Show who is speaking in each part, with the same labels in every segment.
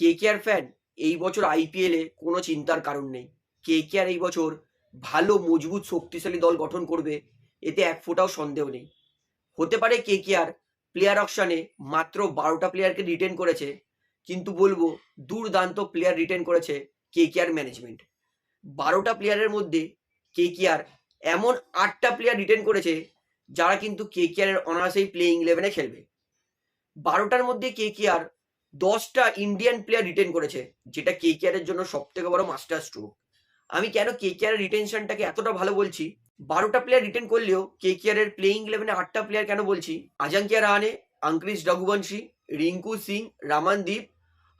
Speaker 1: কে K আর fan এই বছর আইপিএলে কোনো চিন্তার কারণ নেই। কে কে আর এই বছর ভালো, মজবুত, শক্তিশালী দল গঠন করবে, এতে এক ফোঁটাও সন্দেহ নেই। হতে পারে কে কে আর প্লেয়ার অপশানে মাত্র বারোটা প্লেয়ারকে রিটেন করেছে, কিন্তু বলব দুর্দান্ত প্লেয়ার রিটেন করেছে কে কে আর ম্যানেজমেন্ট বারোটা প্লেয়ারের মধ্যে কে কে আর এমন আটটা প্লেয়ার রিটেন করেছে, যারা কিন্তু কে কে আর অনায়াসেই প্লেইং ইলেভেনে খেলবে। বারোটার মধ্যে কে কে আর দশটা ইন্ডিয়ান প্লেয়ার রিটেন করেছে, যেটা কে কে এর জন্য সব থেকে বড় মাস্টার স্ট্রোক আমি কেন কে কে আর রিটেনশনটাকে এতটা ভালো বলছি? বারোটা প্লেয়ার রিটেন করলেও কে কে আর প্লেইং ইলেভেনে আটটা প্লেয়ার কেন বলছি? আজাঙ্কিয়া রাহানে আঙ্ক্রিস রঘুবংশী, রিঙ্কু সিং, রামানদীপ,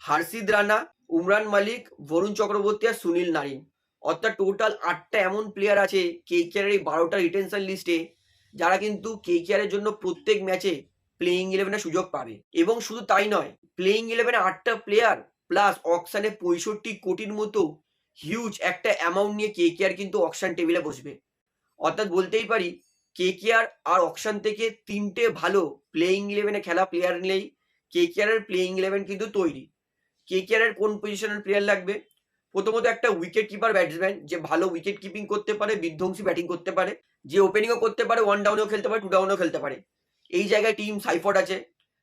Speaker 1: হার্ষিদ রানা, উমরান মালিক, বরুণ চক্রবর্তী আর সুনীল নারিন। অর্থাৎ টোটাল আটটা এমন প্লেয়ার আছে কে কে আর এই বারোটা রিটেনশন লিস্টে যারা কিন্তু কে কে আর জন্য প্রত্যেক ম্যাচে প্লেইং ইলেভেনে সুযোগ পাবে। এবং শুধু তাই নয় প্লেইং ইলেভেনে আটটা প্লেয়ার প্লাস অকশানে পঁয়ষট্টি কোটির মতো হিউজ একটা অ্যামাউন্ট নিয়ে কে কে আর কিন্তু অকশান টেবিলে বসবে। অর্থাৎ বলতেই পারি কে কে আর আর অকশান থেকে তিনটে ভালো প্লেইং ইলেভেনে খেলা প্লেয়ার নিলেই কে কে আর প্লেইং ইলেভেন কিন্তু তৈরি। কে কে আর কোন পজিশনের প্লেয়ার লাগবে? প্রথমত একটা উইকেট কিপার ব্যাটসম্যান যে ভালো উইকেট কিপিং করতে পারে, বিধ্বংসী ব্যাটিং করতে পারে, যে ওপেনিংও করতে পারে ওয়ান ডাউনেও খেলতে পারে টু ডাউনেও খেলতে পারে। এই জায়গায় টিম সাইফট আছে,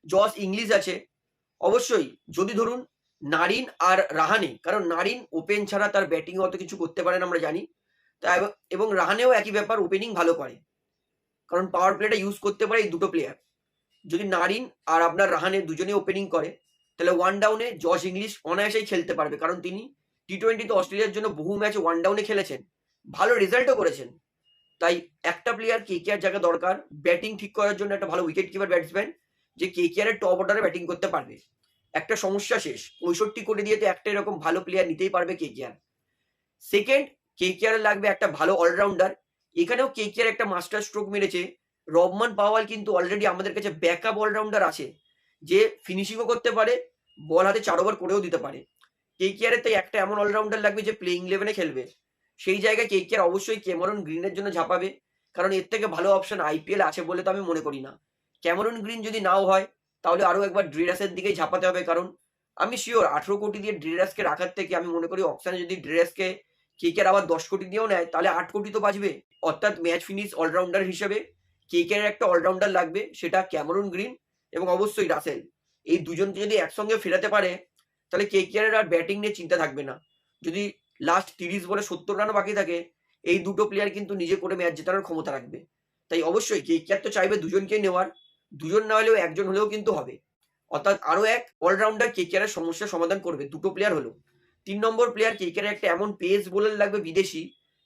Speaker 1: জস ইংলিশ আছে। অবশ্যই, যদি ধরুন নারিন আর রাহানে, কারণ নারিন ওপেন ছাড়া তার ব্যাটিং অত কিছু করতে পারেন আমরা জানি। তা এবং রাহানেও একই ব্যাপার ওপেনিং ভালো করে। কারণ পাওয়ার প্লেটা ইউজ করতে পারে এই দুটো প্লেয়ার যদি নারিন আর আপনার রাহানে দুজনে ওপেনিং করে, তাহলে ওয়ান ডাউনে জস ইংলিশ অনায়াসেই খেলতে পারবে। কারণ তিনি টি টোয়েন্টিতে অস্ট্রেলিয়ার জন্য বহু ম্যাচ ওয়ান ডাউনে খেলেছেন। ভালো রেজাল্টও করেছেন। তাই একটা প্লেয়ার কে কে আর জায়গা দরকার ব্যাটিং ঠিক করার জন্য একটা ভালো উইকেট কিপার ব্যাটসম্যান যে কে কে আর টপ অর্ডারে ব্যাটিং করতে পারবে। একটা সমস্যা শেষ। পঁয়ষট্টি কোটি দিয়ে তো একটা এরকম ভালো প্লেয়ার নিতেই পারবে কে কে আর সেকেন্ড কে কে আর লাগবে একটা ভালো অলরাউন্ডার এখানেও কে কে আর একটা মাস্টার স্ট্রোক মেরেছে। রবমান পাওয়াল কিন্তু অলরেডি আমাদের কাছে ব্যাকআপ অলরাউন্ডার আছে, যে ফিনিশিংও করতে পারে বল হাতে চার ওভার করেও দিতে পারে। কে কে আর তাই একটা এমন অলরাউন্ডার লাগবে যে প্লেইং ইলেভেনে খেলবে। সেই জায়গায় কে কে আর অবশ্যই ক্যামেরন গ্রিনের জন্য ঝাঁপাবে। কারণ এর থেকে ভালো অপশন আইপিএল আছে বলে তো আমি মনে করি না। ক্যামেরন গ্রিন যদি নাও হয়, তাহলে আরও একবার ড্রেরাসের দিকেই ঝাঁপাতে হবে। কারণ আমি শিওর আঠেরো কোটি দিয়ে ড্রেরাসকে রাখার থেকে আমি মনে করি অপশানে যদি ড্রেরাসকে কেকের আবার দশ কোটি দিয়েও নেয়, তাহলে আট কোটি তো বাঁচবে। অর্থাৎ ম্যাচ ফিনিশ অলরাউন্ডার হিসেবে কেকের একটা অলরাউন্ডার লাগবে, সেটা ক্যামেরন গ্রিন এবং অবশ্যই রাসেল। এই দুজনকে যদি একসঙ্গে ফেরাতে পারে, তাহলে কেকেআর আর ব্যাটিং নিয়ে চিন্তা থাকবে না। যদি লাস্ট তিরিশ বলে সত্তর রানও বাকি থাকে, এই দুটো প্লেয়ার কিন্তু নিজে করে ম্যাচ জেতানোর ক্ষমতা রাখবে। তাই অবশ্যই কেকেআর তো চাইবে দুজনকেই নেওয়ার, দুজন না হলেও একজন হলেও কিন্তু হবে। অর্থাৎ আরও এক অলরাউন্ডার কে এর সমস্যার সমাধান করবে, দুটো প্লেয়ার হলো তিন নম্বর প্লেয়ার কেকেআর একটা এমন পেস বোলার লাগবে বিদেশি,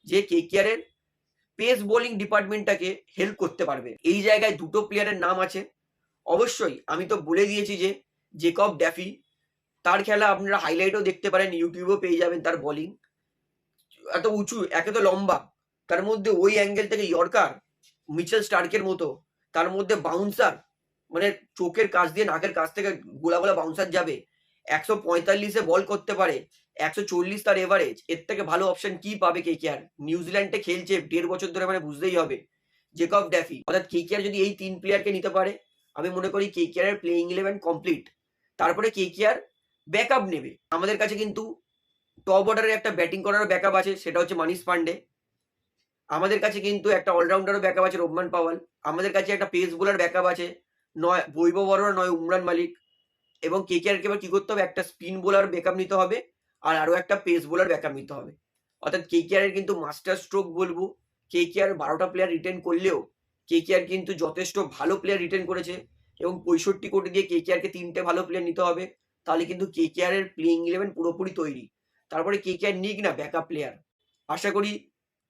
Speaker 1: যে কে এর পেস বোলিং ডিপার্টমেন্টটাকে হেল্প করতে পারবে। এই জায়গায় দুটো প্লেয়ারের নাম আছে। অবশ্যই আমি তো বলে দিয়েছি যে জেকব ড্যাফি তার খেলা আপনারা হাইলাইটও দেখতে পারেন ইউটিউবেও পেয়ে যাবেন তার বোলিং এত উঁচু, একে তো লম্বা। তার মধ্যে ওই অ্যাঙ্গেল থেকে ইয়র্কার মিচেল স্টার্কের মতো, তার মধ্যে বাউন্সার মানে চোখের কাছ দিয়ে নাকের কাছ থেকে গোলা গোলা বাউন্সার যাবে। একশো পঁয়তাল্লিশে বল করতে পারে, একশো চল্লিশ তার এভারেজ এর থেকে ভালো অপশন কি পাবে কে কে আর নিউজিল্যান্ডে খেলছে দেড় বছর ধরে মানে বুঝতেই হবে। জেকব ড্যাফি অর্থাৎ কে কে আর যদি এই তিন প্লেয়ারকে নিতে পারে, আমি মনে করি K K R playing eleven complete তারপরে কে কে আর ব্যাকআপ নেবে। আমাদের কাছে কিন্তু টপ অর্ডারের একটা ব্যাটিং করার ব্যাকআপ আছে, সেটা হচ্ছে মানিস পান্ডে। আমাদের কাছে কিন্তু একটা অলরাউন্ডারও ব্যাকআপ আছে রোহমান পাওয়াল। আমাদের কাছে একটা পেস বোলার ব্যাকআপ আছে, নয়, বৈভব বড়রা নয়, উমরান মালিক। এবং কে কে আরকে এবার কি করতে হবে? একটা স্পিন বোলার ব্যাকআপ নিতে হবে, আর আরও একটা পেস বোলার ব্যাকআপ নিতে হবে। অর্থাৎ কে কে এর কিন্তু মাস্টার স্ট্রোক বলব। কে কে আর বারোটা প্লেয়ার রিটেন করলেও কে কে আর কিন্তু যথেষ্ট ভালো প্লেয়ার রিটেন করেছে। এবং পঁয়ষট্টি কোটি দিয়ে কে কে আরকে তিনটে ভালো প্লেয়ার নিতে হবে। তাহলে কিন্তু কে কে আর এর প্লেইং ইলেভেন পুরোপুরি তৈরি। তারপরে কে কে আর নিক না ব্যাকআপ প্লেয়ার আশা করি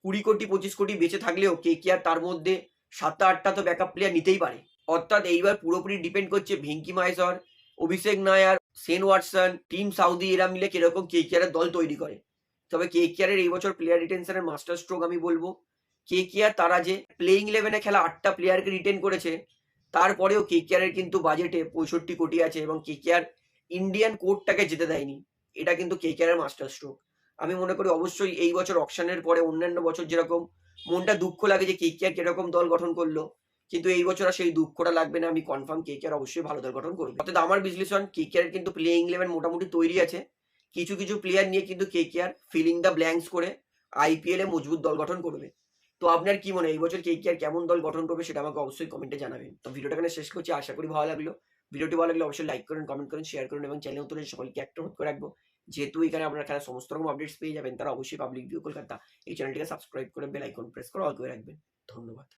Speaker 1: কুড়ি কোটি, পঁচিশ কোটি বেঁচে থাকলেও কে কে আর তার মধ্যে সাতটা, আটটা তো ব্যাকআপ প্লেয়ার নিতেই পারে। অর্থাৎ এইবার পুরোপুরি ডিপেন্ড করছে Venky Maheshwar Abhishek Nayar Shane Watson Tim Southee এরা মিলে কীরকম কে কে দল তৈরি করে। তবে কে কে এই বছর প্লেয়ার রিটেনশনের মাস্টার স্ট্রোক আমি বলব। কে কে আর তারা যে প্লেইং ইলেভেনে খেলা আটটা প্লেয়ারকে রিটেন করেছে, তারপরেও কে কে কিন্তু বাজেটে পঁয়ষট্টি কোটি আছে এবং কে কে আর ইন্ডিয়ান কোর্টটাকে যেতে দেয়নি। এটা কিন্তু কে কে মাস্টার স্ট্রোক আমি মনে করি অবশ্যই এই বছর অকশনের পরে অন্যান্য বছর যেরকম মনটা দুঃখ লাগে যে কে কে আর কীরকম দল গঠন করল, কিন্তু এই বছর আর সেই দুঃখটা লাগবে না, আমি কনফার্ম কে কে আর অবশ্যই ভালো দল গঠন করবে। অর্থাৎ আমার বিশ্লেষণ কে কে আর কিন্তু প্লেইং ইলেভেন মোটামুটি তৈরি আছে। কিছু কিছু প্লেয়ার নিয়ে কিন্তু K K R filling the blanks করে আইপিএল এ মজবুত দল গঠন করবে। তো আপনার কি মনে হয়? এই বছর কে কে আর কেমন দল গঠন করবে সেটা আমাকে অবশ্যই কমেন্টে জানাবেন। তো ভিডিওটা এখানে শেষ করছি, আশা করি ভালো লাগল। ভিডিওটি ভালো লাগলে অবশ্যই লাইক করুন কমেন্ট করুন শেয়ার করুন এবং চ্যানেল নতুন সকলকে একটা অনুরোধ করে রাখব, যেহেতু এখানে আপনারা খেলা সমস্ত রকম আপডেটস পেয়ে যাবেন, তারা অবশ্যই পাবলিক ভিউ কলকাতা এই চ্যানেলটিকে সাবস্ক্রাইব করে বেল আইকন প্রেস করে অল করে রাখবেন। ধন্যবাদ।